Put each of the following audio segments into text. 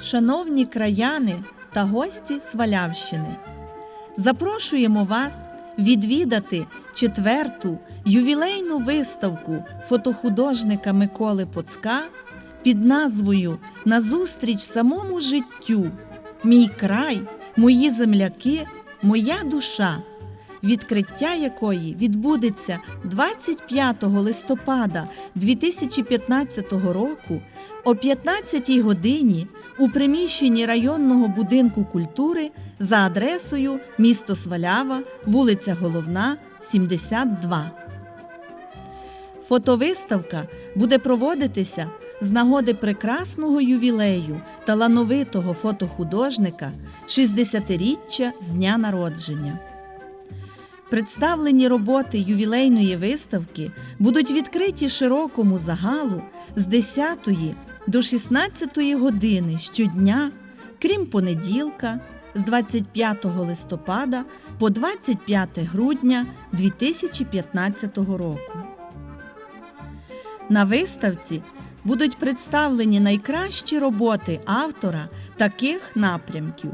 Шановні краяни та гості Свалявщини, запрошуємо вас відвідати четверту ювілейну виставку фотохудожника Миколи Поцка під назвою Назустріч самому життю. Мій край, мої земляки, моя душа, відкриття якої відбудеться 25 листопада 2015 року о 15 годині у приміщенні районного будинку культури за адресою місто Свалява, вулиця Головна, 72. Фотовиставка буде проводитися з нагоди прекрасного ювілею талановитого фотохудожника 60-річчя з дня народження. Представлені роботи ювілейної виставки будуть відкриті широкому загалу з 10 до 16 години щодня, крім понеділка, з 25 листопада по 25 грудня 2015 року. На виставці будуть представлені найкращі роботи автора таких напрямків: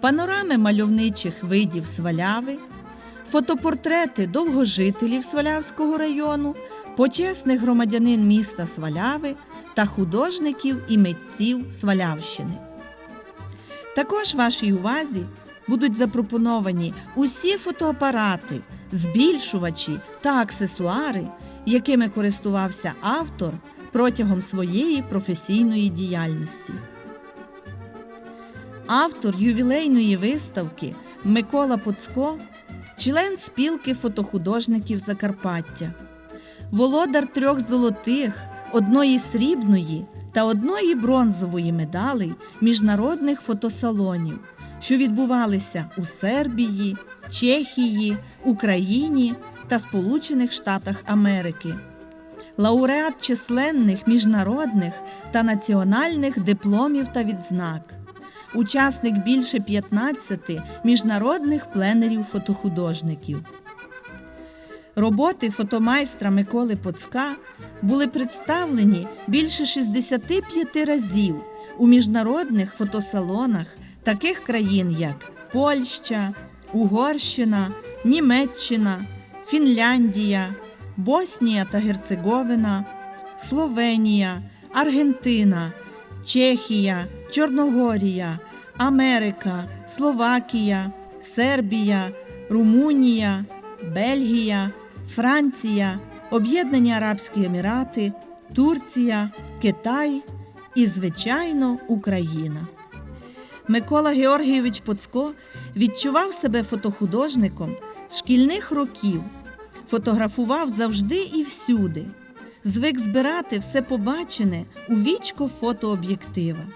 панорами мальовничих видів сваляви, фотопортрети довгожителів Свалявського району, почесних громадянин міста Сваляви та художників і митців Свалявщини. Також вашій увазі будуть запропоновані усі фотоапарати, збільшувачі та аксесуари, якими користувався автор протягом своєї професійної діяльності. Автор ювілейної виставки Микола Поцко, член спілки фотохудожників Закарпаття, володар трьох золотих, одної срібної та одної бронзової медалей міжнародних фотосалонів, що відбувалися у Сербії, Чехії, Україні та Сполучених Штатах Америки. Лауреат численних міжнародних та національних дипломів та відзнак, учасник більше 15 міжнародних пленерів фотохудожників. Роботи фотомайстра Миколи Поцка були представлені більше 65 разів у міжнародних фотосалонах таких країн, як Польща, Угорщина, Німеччина, Фінляндія, Боснія та Герцеговина, Словенія, Аргентина, Чехія, Чорногорія, Америка, Словакія, Сербія, Румунія, Бельгія, Франція, Об'єднані Арабські Емірати, Турція, Китай і, звичайно, Україна. Микола Георгійович Поцко відчував себе фотохудожником з шкільних років, фотографував завжди і всюди, звик збирати все побачене у вічко фотооб'єктива.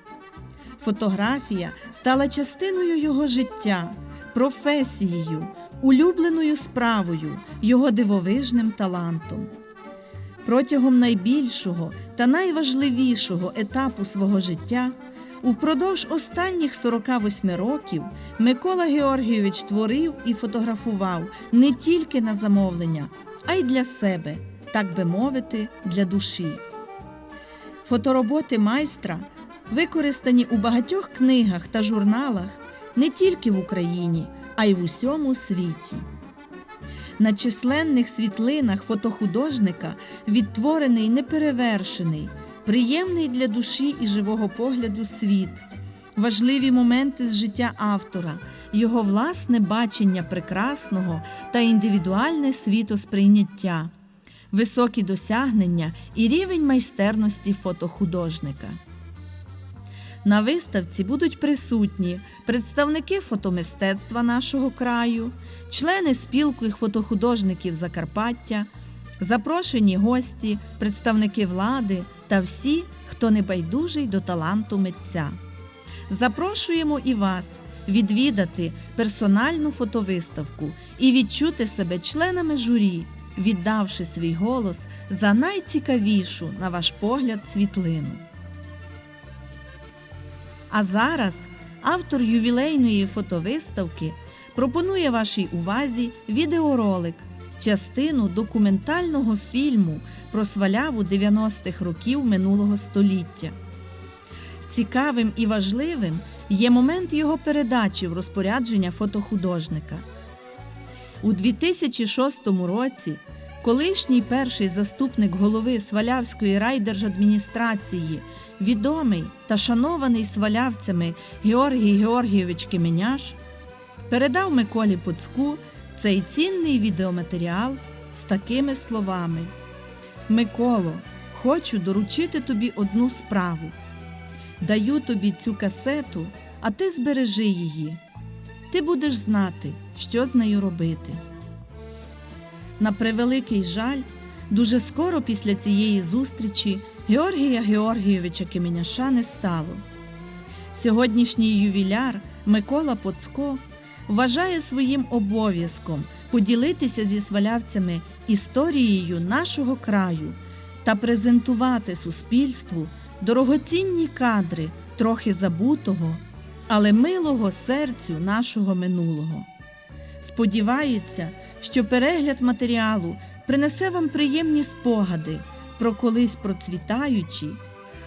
Фотографія стала частиною його життя, професією, улюбленою справою, його дивовижним талантом. Протягом найбільшого та найважливішого етапу свого життя, упродовж останніх 48 років, Микола Георгійович творив і фотографував не тільки на замовлення, а й для себе, так би мовити, для душі. Фотороботи майстра використані у багатьох книгах та журналах не тільки в Україні, а й в усьому світі. На численних світлинах фотохудожника відтворений неперевершений, приємний для душі і живого погляду світ, важливі моменти з життя автора, його власне бачення прекрасного та індивідуальне світосприйняття, високі досягнення і рівень майстерності фотохудожника. На виставці будуть присутні представники фотомистецтва нашого краю, члени спілки фотохудожників Закарпаття, запрошені гості, представники влади та всі, хто не байдужий до таланту митця. Запрошуємо і вас відвідати персональну фотовиставку і відчути себе членами журі, віддавши свій голос за найцікавішу, на ваш погляд, світлину. А зараз автор ювілейної фотовиставки пропонує вашій увазі відеоролик, частину документального фільму про сваляву 90-х років минулого століття. Цікавим і важливим є момент його передачі в розпорядження фотохудожника. У 2006 році колишній перший заступник голови Свалявської райдержадміністрації, відомий та шанований свалявцями Георгій Георгійович Кеменяш, передав Миколі Поцку цей цінний відеоматеріал з такими словами: Миколо, хочу доручити тобі одну справу. Даю тобі цю касету, а ти збережи її. Ти будеш знати, що з нею робити. На превеликий жаль, дуже скоро після цієї зустрічі Георгія Георгійовича Кеменяша не стало. Сьогоднішній ювіляр Микола Поцко вважає своїм обов'язком поділитися зі свалявцями історією нашого краю та презентувати суспільству дорогоцінні кадри трохи забутого, але милого серцю нашого минулого. Сподівається, що перегляд матеріалу принесе вам приємні спогади про колись процвітаючі,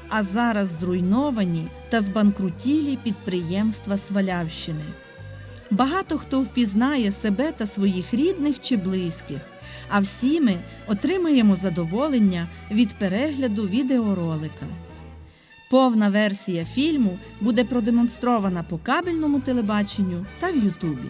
а зараз зруйновані та збанкрутілі підприємства Свалявщини. Багато хто впізнає себе та своїх рідних чи близьких, а всі ми отримаємо задоволення від перегляду відеоролика. Повна версія фільму буде продемонстрована по кабельному телебаченню та в Ютубі.